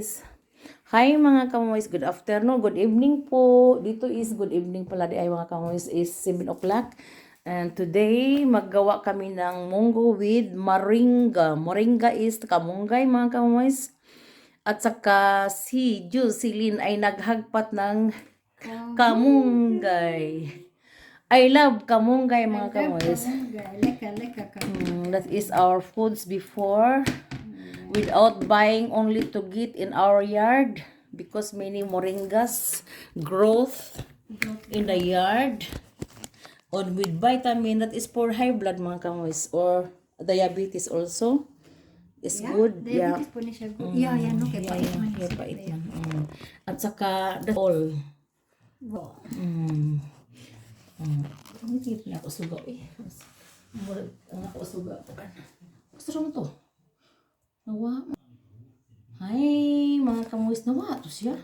kamoys. Hi mga kamoys, good afternoon, good evening po. Dito is good evening pala di ay mga kamoys is 7 o'clock. And today, maggawa kami ng munggo with moringa. Moringa is kamunggay mga kamoys. At saka si Jocelyn ay naghagpat ng kamunggay. I love kamunggay mga kamoys. Leka, leka ka. Mm, that is our foods before without buying only to get in our yard because many moringas growth in the yard or with vitamin that is for high blood mga kamoys or diabetes also is good yeah Diabetes po ni siya. good. Yeah, yan, no? Kaya yeah, pait yeah, man yeah, pait man. Mm. at saka the all Wow. Mm. Mm. Hindi na ako sugaw eh. Ang ako sugaw to kan. Gusto mo to? Nawa. Hi, mga kamuis nawa to siya.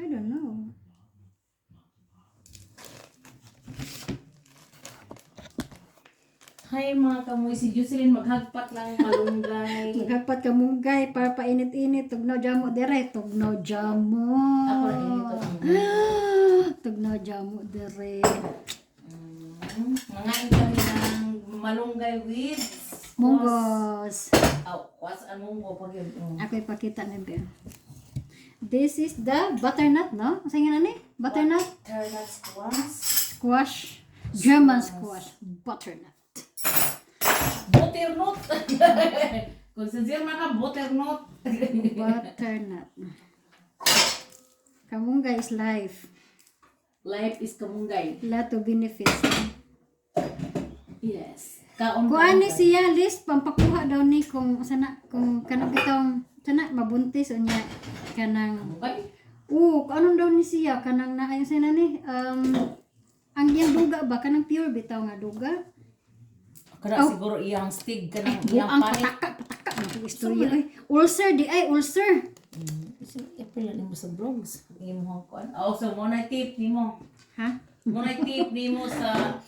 I don't know. Hi mga kamuis, si Jocelyn maghagpat lang malunggay. Maghapat ka munggay para painit-init. Tugnaw jamo dire. Tugnaw jamo. ako na inito ang Tugnaw jamo dire. mm, mga kami ng malunggay with Munggos. Aw, was ang munggo pag yun. Mm. Ako ipakita na ba. This is the butternut, no? Sa nga ni? Butternut? Turnip squash. Squash. German squash. Butternut. Butternut. Kung sa German ka, butternut. Butternut. Kamunggay is life. Life is kamunggay. Lot of benefits. Yes. Kaon Kuan ni siya list pampakuha daw ni kung sana kung kanang kitong sana mabuntis unya kanang Kamunggay? Oo, kanon daw ni siya kanang na ayon sana ni um ang iyang duga ba kanang pure bitaw nga duga. Kada siguro iyang stig ka ng iyang Buang panit. pataka pataka na istorya ay ulcer di ay ulcer. Kasi April na mo sa vlogs. Imo mo kuan. Oh, so mo na tip nimo. Ha? Na tip nimo sa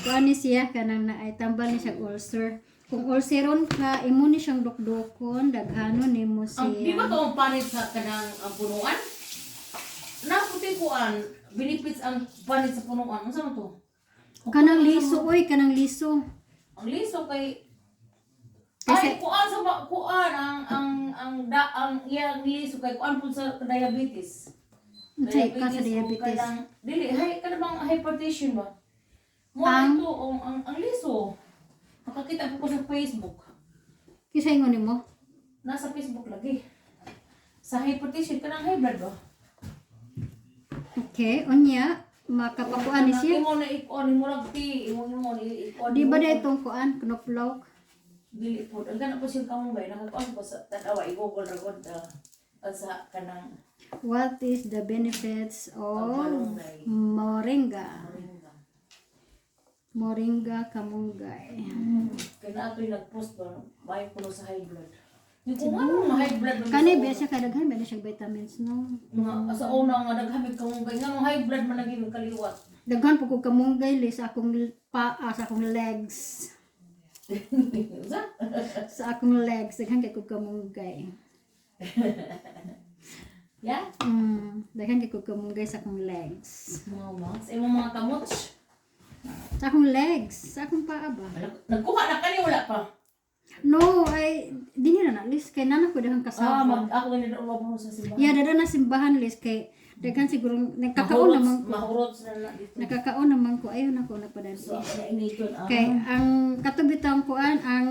kuan. Ni siya kanang na ay tambal ni siya ulcer. Kung ulceron ka, imo ni siyang dukdukon, daghanon nimo Ang di ba siya. to ang panit sa kanang ang punuan? Na puti kuan. Benefits ang panit sa punuan. Unsa man to? Kanang liso oy, kanang liso. Ang liso kay Kasi- ay kuan sa ma- kuan ang ang ang da ang iyang liso kay kuan po sa diabetes. Unsay ka sa diabetes? dili hay kada bang hypertension ba? Mo Ang- ito ang, ang ang liso. Makakita po ko sa Facebook. Kisa ingon nimo? Nasa Facebook lagi. Sa hypertension kanang high blood ba? Okay, unya makapakuan ni siya. Imo na ikon imo ra ti imo imo ni ikon. Di ba na itong kuan, knoplok? dili po. Ang gana po siyang kamungay nakakuan po sa tanawa i-google ra gud uh, sa kanang What is the benefits of moringa? moringa. Moringa kamunggay. Kaya na yung nag-post ba, may puno sa high blood. Yung kung ano na high blood Kani ba siya kadaghan ba na siya vitamins no? Nga, sa una nga naghamit ka mong nga nung high blood man naging kaliwat. Daghan po ko kamunggay li sa akong paa, sa akong legs. Sa? Akong legs, daghan kay ko kamunggay. Yeah? Mm, daghan kay ko kamunggay sa akong legs. Mga sa imong mga kamots. Sa akong legs, sa akong paa ba? Nag- Nagkuha na ka ni wala pa. No, ay di na na list kay nana ko daghang Ah, kasama. mag, ako ganito na umapo sa simbahan. Ya, dada na simbahan list kay daghan siguro nagkakaon naman ko. Mahurot na dito. Nakakaon naman ko ayun ako nagpadali. So, ah. Kay ang katubitang kuan ang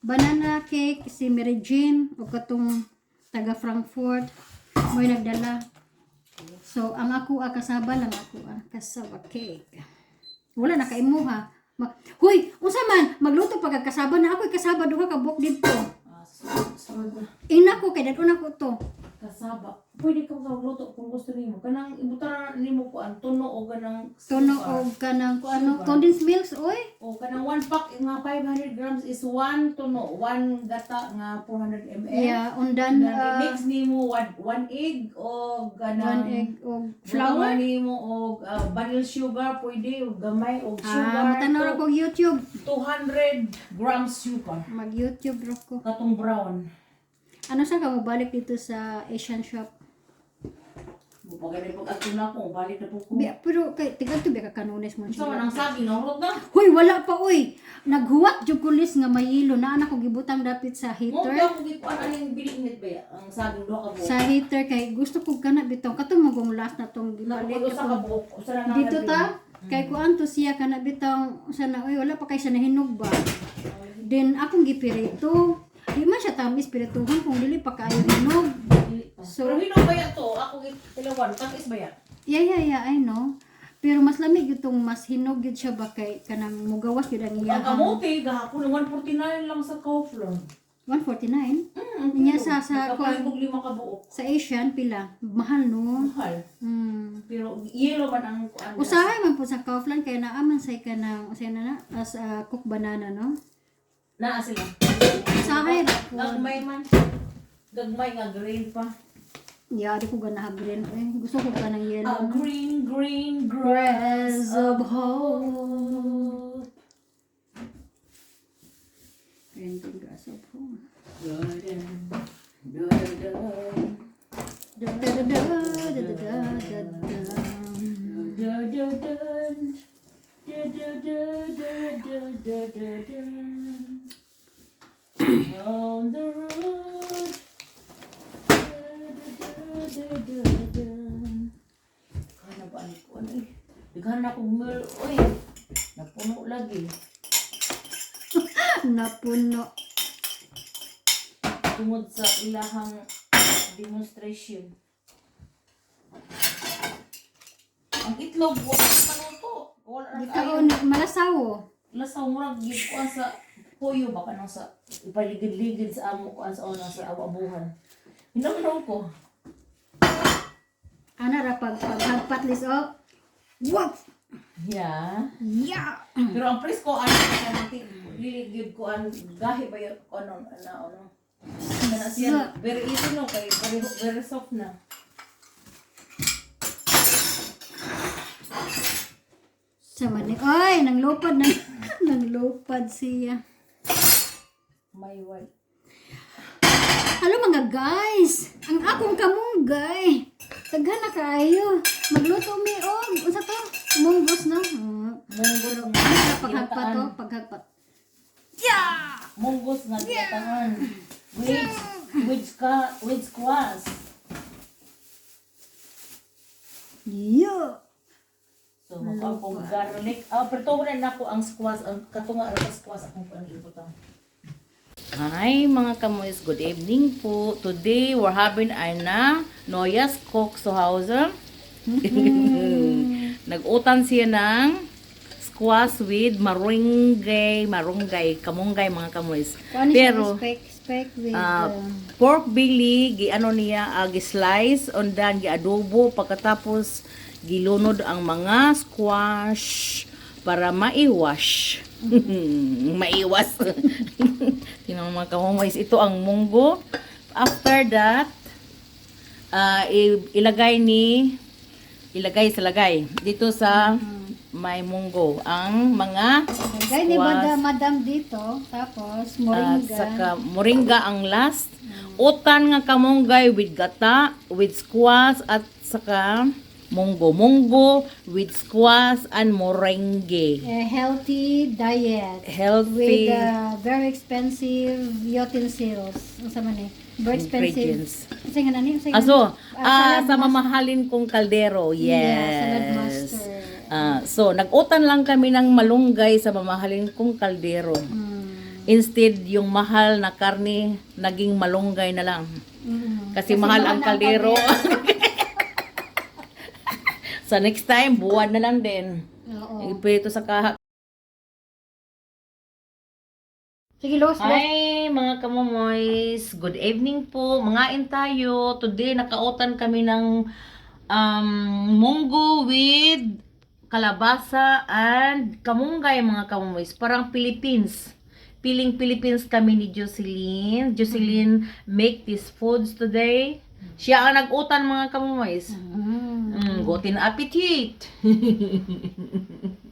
banana cake si Mary Jane o katong taga Frankfurt mo nagdala. So ang ako ah, kasaba lang ako ah, kasaba cake. Wala na kaimuha. Mag, Huy, unsa man magluto pag kasaba na ako kasaba duha ka buok dito. Ah. Ina ko kay daduna ko to. Kasaba. Pwede ka magluto kung gusto nimo. Kanang ibutan na nimo ko ang tuno o kanang Tuno og kanang ano Sugar. condensed milks oy. O kanang one pack nga 500 grams is one tuno, one gata nga 400 ml. Yeah, undan uh, i-mix nimo one, one egg o one kanang egg og flour flour. nimo o uh, vanilla sugar pwede o gamay o sugar. Ah, matanaw to ko YouTube. 200 grams sugar. Mag-YouTube ro ko. Katong brown. Ano sa ka mo balik dito sa Asian shop? Pagkali pag ato na ako, balik na po ko. Pero kay tigal to bi ka kanunes mo So, siya. nang sabi, nahurot na. Hoy, wala pa oy. Naghuwat jud kulis nga may ilo na anak ko gibutang dapit sa Mo heater. daw ko gikuan yung bilingnit ba? Ang saging do ka. Sa heater kay gusto ko kana bitaw kato mo gong last na tong. Usa na Dito ta kay kuan to siya kana bitaw sana oy wala pa kay sa nahinog ba. Then akong gipirito. Di man siya tamis pirituhan kung dili pa kaayo hinog. So, pero hinog ba yan to? Ako gitilawan. Tamis ba yan? Yeah, yeah, yeah, I know. Pero mas lamig itong mas hinog yun siya ba kay kanang mugawas yun ang iya. Ang kamote, gahapon, 149 lang sa Kaufland. 149 Mm, Niya sa- sa- kong lima ka buok. sa Asian pila. Mahal no. Mahal. Hmm. Pero yellow man ang kuan. Usahay man po sa Kaufland kaya naaman say ka ng usay na na as a cook banana no. Naa sila. Ra po. Gagmay man. Gagmay nga green pa. Yeah, di ko ganahan green eh. Gusto ko ka ng A yellow. green, green Grass of hope. Green green grass of dun, dun. Da Daghan na akong meal, oy. Napuno lagi. Napuno. tungod sa ilahang demonstration. Ang itlog, wala pa to. Wala na Ikaw malasawo. Lasaw mo lang, gid ko sa puyo, baka nang sa ipaligid-ligid sa amo ko sa ona sa awabuhan. Hinamnon ko. Ana ra pag paghagpat lis oh. What? Yeah. Yeah. Pero ang pres ko, ano, ano, liligid ko, ang gahi ba yung, ano, ano, ano. Kana siya, very easy no, kay very, very soft na. Sama ni Oy, nang lupad na. nang lupad siya. May white. Hello mga guys. Ang akong kamunggay. Taghan na kaayo. Magluto mi og unsa? Munggos na. Munggos na. Paghagpa to, paghagpa. Yeah! Munggos na ginatangan. Which, which ka, which kwas? Yeah. So, mapapong garlic. Ah, pero na ako ang squash. Ang katunga ang squash akong pangibutan. Hi mga kamoys, good evening po. Today, we're having an Noya's Cook So, how's Nag-utan siya ng squash with marunggay, marunggay, kamunggay mga. Kuan Pero, spec spec with Ah, uh, pork belly gi ano niya uh, gi-slice on dan gi adobo pagkatapos gilunod ang mga squash para maiwash. Maiwas. Mo mga kamumoys, ito ang munggo. After that, ah, i- ilagay ni ilagay sa lagay dito sa may munggo ang mga Gay ni madam, madam dito. Tapos At moringa. saka moringa ang last. Utan nga kamunggay with gata, with squash at saka munggo. Munggo with squash and moringue. a healthy diet. Healthy with uh, very expensive utensils. Ano sa man eh? Very expensive. Kasi nga nani? Kasi Aso, Ah, ah, sa mamahalin kong kaldero. Yes. Yeah, salad master. Ah, so, nag-utan lang kami ng malunggay sa mamahalin kong kaldero. Mm. Instead, yung mahal na karne, naging malunggay na lang. Mm. Kasi, mahal ang kaldero. sa next time, buwan na lang din. Oo. Iprito sa kaha. Sige, Los, Los. Hi mga kamomoys! Good evening po. Mangain tayo. Today, nakautan kami ng um, munggo with kalabasa and kamunggay mga kamomoys. Parang Philippines. Piling Philippines kami ni Jocelyn. Jocelyn make these foods today. Siya ang nag-utan mga kamomoys. Mm guten mm. Appetit!